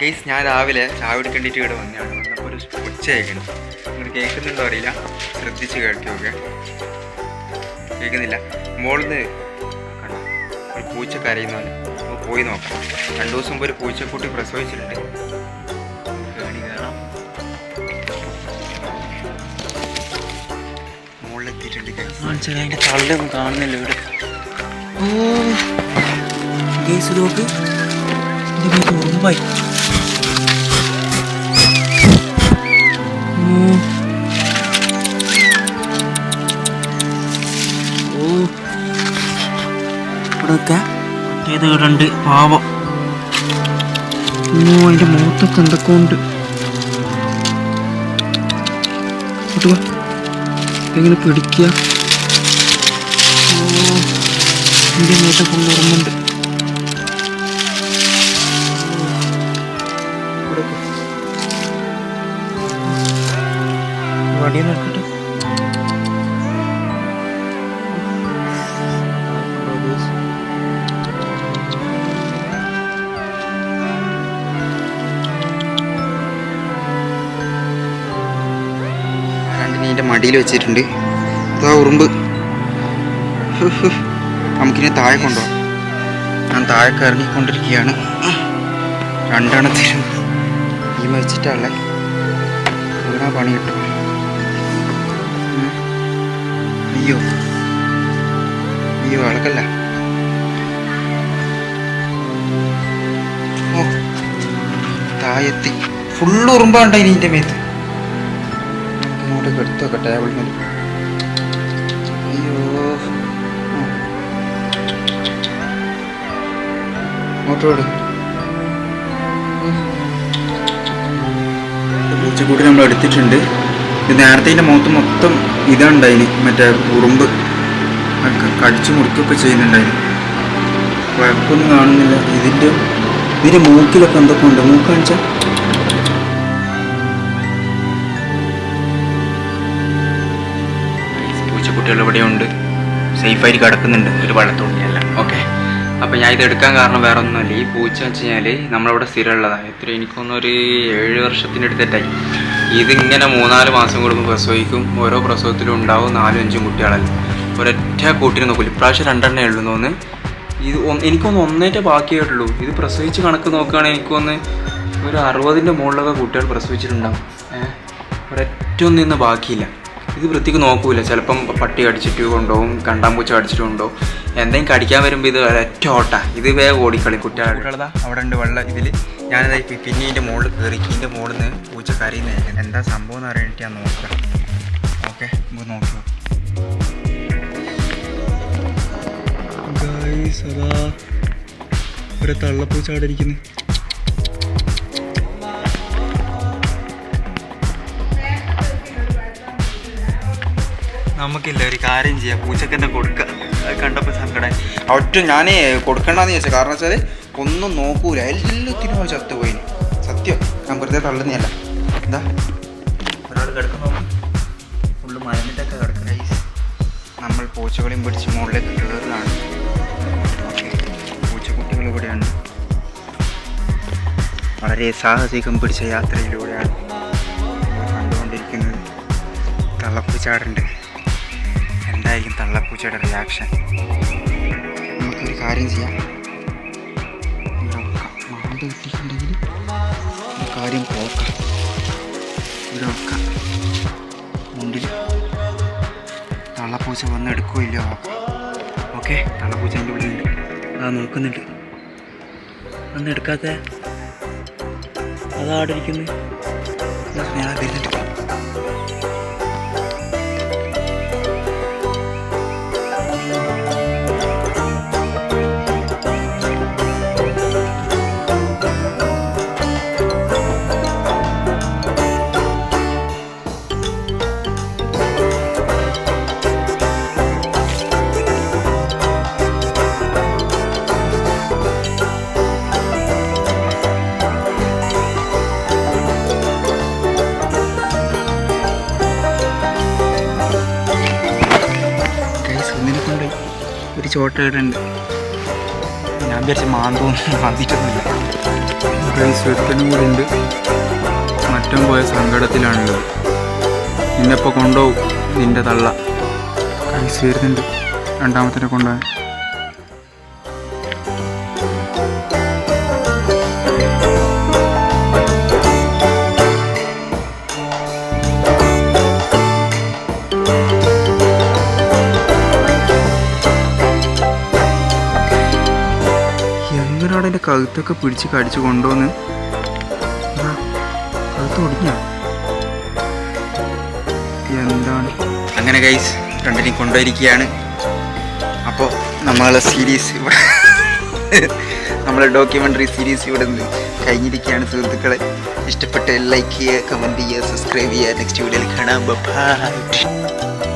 Guys ഞാൻ രാവിലെ ചായ കുടിക്കേണ്ടിട്ട് ഇവിടെ വന്നതാണ്. വന്നപ്പോൾ ഒരു ഒച്ച കേൾക്കണം നിങ്ങൾ കേൾക്കുന്നുണ്ടോ അറിയില്ല. ശ്രദ്ധിച്ച് കേൾക്കും ഓക്കെ കേൾക്കുന്നില്ല. മോളിന്ന് കണ്ടോ? ഒരു പൂച്ച കരയുന്ന പോലെ നമുക്ക് പോയി നോക്കാം രണ്ടു ദിവസം മുമ്പ് ഒരു പൂച്ചക്കുട്ടി പ്രസവിച്ചിട്ടുണ്ട്. കേണി കാണുന്നില്ല ഇവിടെ. ഓ കേസ് നോക്ക്. ഉറുമ്പായി. ഉണ്ട് പാവം. ഓ അതിന്റെ മുഖത്തൊക്കെ എന്തൊക്കെ ഉണ്ട് എങ്ങനെ പിടിക്കുക. എന്റെ മേത്ത ഫുൾ എന്റെ മടിയിൽ വെച്ചിട്ടുണ്ട്. ഇതാ ഉറുമ്പ്. നമുക്കിനെ താഴെ കൊണ്ടുപോകാം. ഞാൻ താഴെ ഇറങ്ങിക്കൊണ്ടിരിക്കുകയാണ്. രണ്ടെണ്ണത്തിനും ഈ വെച്ചിട്ടുള്ളേ വീണാ പണി കിട്ടും. അയ്യോ. അയ്യോ അളക്കല്ല. ഓ. താഴെത്തി. ഫുള്ള് ഉറുമ്പാണ്ടോ ഇനി എന്റെ മേത്ത്? ഇങ്ങോട്ട് എടുത്തു വെക്കട്ടെ ടേബിൾ മേൽ അയ്യോ. വിട്. പൂച്ചക്കൂട്ടി നമ്മൾ എടുത്തിട്ടുണ്ട്. നേരത്തെ ഇതിന്റെ മുഖത്ത് മൊത്തം ഇതുണ്ടായിന് മറ്റേ ഉറുമ്പ്. കടിച്ചു മുറിക്കുകയൊക്കെ ചെയ്യുന്നുണ്ടായിന്. കുഴപ്പമൊന്നും കാണുന്നില്ല. ഇതിന്റെ ഇതിന്റെ മൂക്കിലൊക്കെ എന്തൊക്കെ ഉണ്ട് മൂക്ക് ഇവിടെ ഉണ്ട്. സേഫായിട്ട് കിടക്കുന്നുണ്ട്. ഒരു വെള്ളത്തുള്ളിയല്ല ഓക്കെ അപ്പം ഞാൻ ഇത് എടുക്കാൻ കാരണം വേറെ ഒന്നുമല്ല. ഈ പൂച്ച വെച്ച് കഴിഞ്ഞാൽ നമ്മളിവിടെ സ്ഥിരമുള്ളതാണ് എത്ര എനിക്കൊന്നൊരു ഏഴ് വർഷത്തിന്റെ അടുത്തായി ഇതിങ്ങനെ മൂന്നാൽ മാസം കൂടുമ്പോൾ പ്രസവിക്കും. ഓരോ പ്രസവത്തിലും ഉണ്ടാവും നാലും അഞ്ചും കുട്ടികളല്ല. ഒരൊറ്റ കൂട്ടിന് നോക്കില്ല ഇപ്രാവശ്യം രണ്ടെണ്ണേ ഉള്ളൂ തോന്ന് ഇത് എനിക്കൊന്ന് ഒന്നേറ്റേ ബാക്കിയായിട്ടുള്ളൂ. ഇത് പ്രസവിച്ച് കണക്ക് നോക്കുകയാണെങ്കിൽ എനിക്കൊന്ന് ഒരു അറുപതിന്റെ മുകളിലൊക്കെ കുട്ടികൾ പ്രസവിച്ചിട്ടുണ്ടാവും. ഒരൊറ്റ ഒന്നും ഇന്ന് ബാക്കിയില്ല. ഇത് വൃത്തിക്ക് നോക്കൂല. ചിലപ്പം പട്ടി കടിച്ചിട്ട് കൊണ്ടുപോകും കണ്ടാമ്പൂച്ച കടിച്ചിട്ട് കൊണ്ടുപോകും. എന്തെങ്കിലും കടിക്കാൻ വരുമ്പോൾ ഇത് ഒറ്റ ഓട്ട. ഇത് വേഗം ഓടിക്കളി കുട്ടികളതാ അവിടെ ഉണ്ട് വെള്ളം. ഇതിൽ ഞാൻ ഇപ്പം പിന്നെ ഇതിന്റെ മുകളിൽ കയറി ഇതിന്റെ മുകളിൽ നിന്ന് പൂച്ച കരയുന്നത് എന്താ സംഭവം എന്ന് അറിയാനായിട്ട് ഞാൻ നോക്കാം. ഓക്കെ നമുക്ക് നോക്കുക ഒരു തള്ളപ്പൂച്ച അവിടെ ഇരിക്കുന്നു. നമുക്കില്ല ഒരു കാര്യം ചെയ്യാം. പൂച്ചക്ക് തന്നെ കൊടുക്കുക കണ്ടപ്പോൾ സങ്കടം ഒറ്റ ഞാൻ കൊടുക്കണ്ടെന്ന് ചോദിച്ചത് കാരണം വെച്ചാൽ ഒന്നും നോക്കൂല. എല്ലാത്തിനും അവൻ ചത്തുപോയി. സത്യം. ഞാൻ വെറുതെ തള്ളുന്നതല്ല. എന്താ? ഒരാൾ കിടക്കുന്നു ഫുള്ള് മരന്നിട്ടൊക്കെ കിടക്കുന്ന. നമ്മൾ പൂച്ചകളെയും പിടിച്ച് മുകളിലേക്ക് കയറുന്നതാണ്. പൂച്ചക്കുട്ടികൾ ഇവിടെയുണ്ട്. വളരെ സാഹസികം പിടിച്ച യാത്രയിലൂടെയാണ് കണ്ടുകൊണ്ടിരിക്കുന്നത്. തള്ളപ്പൂച്ചാടുണ്ട്. എന്തായിരിക്കും തള്ളപ്പൂച്ചയുടെ റിയാക്ഷൻ നമുക്കൊരു കാര്യം ചെയ്യാം. മാന്ത കിട്ടിയിട്ടുണ്ടെങ്കിൽ കാര്യം പോക്കാം ഇവിടെ മുണ്ടിൽ തള്ളപ്പൂച്ച വന്ന് എടുക്കുമില്ല ഓക്കെ തള്ളപ്പൂച്ച എന്റെ ഉള്ളിലുണ്ട് ആ നോക്കുന്നുണ്ട്. അന്ന് എടുക്കാത്ത അതാടിരിക്കുന്നു ഞാൻ വരുന്നുണ്ട് ഒരു ചോട്ട ഞാൻ വിചാരിച്ച മാന്തോന്നും മാന്തിയിട്ടൊന്നുമില്ല. ഗൈസ് ഒരുത്തനും കൂടി ഉണ്ട്. മറ്റം പോയ സങ്കടത്തിലാണുള്ളത്. നിന്നെപ്പോൾ കൊണ്ടുപോകും. നിന്റെ തള്ള. കൈസ് വരുന്നുണ്ട് രണ്ടാമത്തിനെ കൊണ്ടുപോകാൻ. എന്തിനാണ് എന്റെ കഴുത്തൊക്കെ പിടിച്ച് കടിച്ചു കൊണ്ടോന്ന് കഴുത്ത് ഒടിഞ്ഞ? എന്താണ്? അങ്ങനെ ഗൈസ് രണ്ടിനെയും കൊണ്ടുപോയിരിക്കുകയാണ്. അപ്പോൾ നമ്മളെ സീരീസ് ഇവിടെ നമ്മളെ ഡോക്യുമെന്ററി സീരീസ് ഇവിടെ നിന്ന് കഴിഞ്ഞിരിക്കുകയാണ് സുഹൃത്തുക്കളെ. ഇഷ്ടപ്പെട്ട ലൈക്ക് ചെയ്യുക കമന്റ് ചെയ്യുക സബ്സ്ക്രൈബ് ചെയ്യുക. നെക്സ്റ്റ് വീഡിയോയിൽ കാണാം. ബൈ